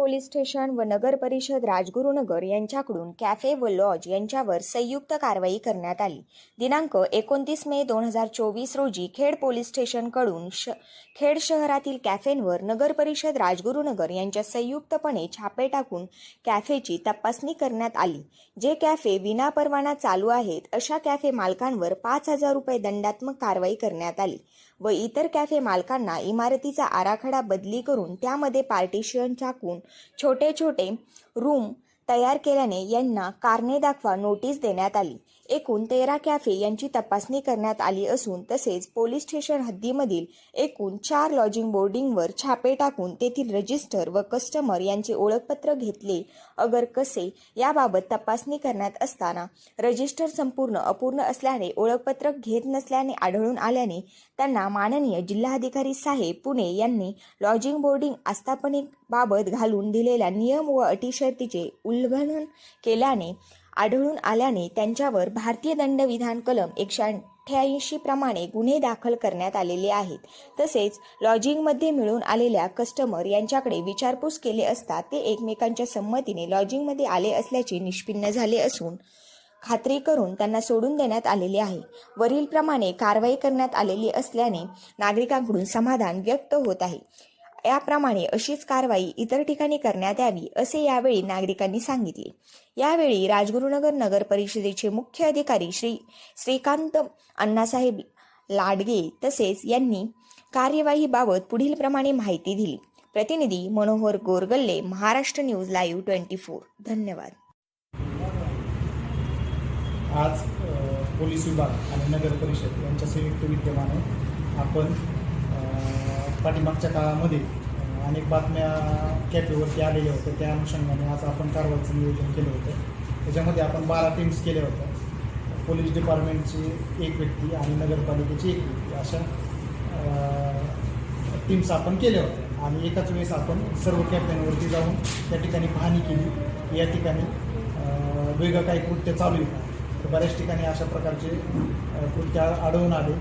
Police station व नगर परिषद राजगुरुनगर यांच्याकडून कॅफे व लॉज यांच्यावर संयुक्त कारवाई करण्यात आली. दिनांक एकोणतीस मे दोन हजार चोवीस रोजी खेड पोलीस स्टेशनकडून श खेड शहरातील कॅफेंवर नगर परिषद राजगुरुनगर यांच्या संयुक्तपणे छापे टाकून कॅफेची तपासणी करण्यात आली. जे कॅफे विनापरवाना चालू आहेत अशा कॅफे मालकांवर पाच हजार रुपये दंडात्मक कारवाई करण्यात आली. व इतर कॅफे मालकांना इमारतीचा आराखडा बदली करून त्यामध्ये पार्टिशियन टाकून छोटे छोटे रूम तयार केल्याने यांना कारणे दाखवा नोटीस देण्यात आली. एकूण तेरा कॅफे यांची तपासणी करण्यात आली असून तसेच पोलीस स्टेशन हद्दीमधील एकूण चार लॉजिंग बोर्डिंगवर छापे टाकून तेथील रजिस्टर व कस्टमर यांचे ओळखपत्र घेतले. अगर कसे? याबाबत तपासणी करण्यात असताना रजिस्टर संपूर्ण अपूर्ण असल्याने ओळखपत्र घेत नसल्याने आढळून आल्याने त्यांना माननीय जिल्हाधिकारी साहेब पुणे यांनी लॉजिंग बोर्डिंग बाबत घालून दिलेल्या नियम व अटीशर्तीचे उल्लंघन केल्याने आढळून आल्याने त्यांच्यावर भारतीय दंडविधान कलम एकशे अठ्ठ्याऐंशी प्रमाणे गुन्हे दाखल करण्यात आलेले आहेत. तसेच लॉजिंगमध्ये मिळून आलेल्या कस्टमर यांच्याकडे विचारपूस केले असता ते एकमेकांच्या संमतीने लॉजिंगमध्ये आले असल्याचे निष्पिन्न झाले असून खात्री करून त्यांना सोडून देण्यात आलेले आहे. वरीलप्रमाणे कारवाई करण्यात आलेली असल्याने नागरिकांकडून समाधान व्यक्त होत आहे. याप्रमाणे अशीच कारवाई इतर ठिकाणी करण्यात यावी असे यावेळी नागरिकांनी सांगितले. यावेळी राजगुरुनगर नगर परिषदेचे मुख्य अधिकारी श्री श्रीकांत अण्णासाहेब लाडगे तसेच यांनी कार्यवाहीबाबत पुढील प्रमाणे माहिती दिली. प्रतिनिधी Manohar Gorgalle Maharashtra news live twenty four. धन्यवाद. आज पोलीस विभाग आणि नगर परिषद यांच्या संयुक्त विद्यमाने आपण पाठीमागच्या काळामध्ये अनेक बातम्या कॅफेवरती आलेल्या होत्या. त्या अनुषंगाने आज आपण कारवाईचं नियोजन केलं होतं. त्याच्यामध्ये आपण बारा टीम्स केल्या होत्या. पोलीस डिपार्टमेंटची एक व्यक्ती आणि नगरपालिकेची एक व्यक्ती. अशा टीम्स आपण केल्या होत्या. आणि एकाच वेळेस आपण सर्व कॅप्टनवरती जाऊन त्या ठिकाणी पाहणी केली. या ठिकाणी वेगळं काही कृत्य चालू आहे तर बऱ्याच ठिकाणी अशा प्रकारचे कृत्य आढळून आले.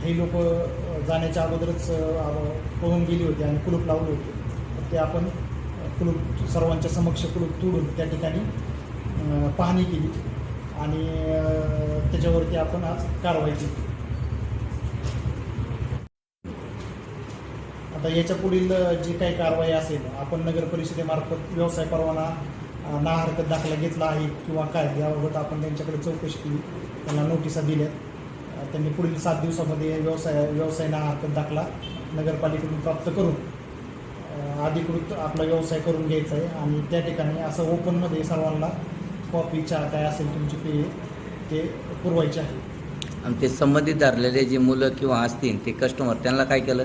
काही लोक जाण्याच्या अगोदरच पोहून पळून गेली होती आणि कुलूप लावले होते. ते आपण कुलूप सर्वांच्या समक्ष कुलूप तोडून त्या ठिकाणी पाहणी केली. आणि त्याच्यावरती आपण आज कारवाई केली. आता याच्या पुढील जी काही कारवाई असेल आपण नगर परिषदेमार्फत व्यवसाय परवाना ना हरकत दाखला घेतला आहे किंवा काय याबाबत आपण त्यांच्याकडे चौकशी केली. त्यांना नोटिसा दिल्या त्यांनी पुढील सात दिवसामध्ये व्यवसाय व्यवसाय ना हरकत दाखला नगरपालिकेतून प्राप्त करून अधिकृत आपला व्यवसाय करून घ्यायचा आहे. आणि त्या ठिकाणी असं ओपनमध्ये सर्वांना कॉफी चहा काय असेल तुमची पेय ते पुरवायचे आहे. आणि ते संबंधित धरलेले जे मुलं किंवा असतील ते कस्टमर त्यांना काय केलं?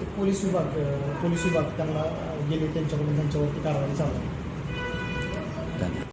ते पोलीस विभाग पोलीस विभाग त्यांना गेले त्यांच्याकडून त्यांच्यावरती कारवाई चालू आहे. धन्यवाद.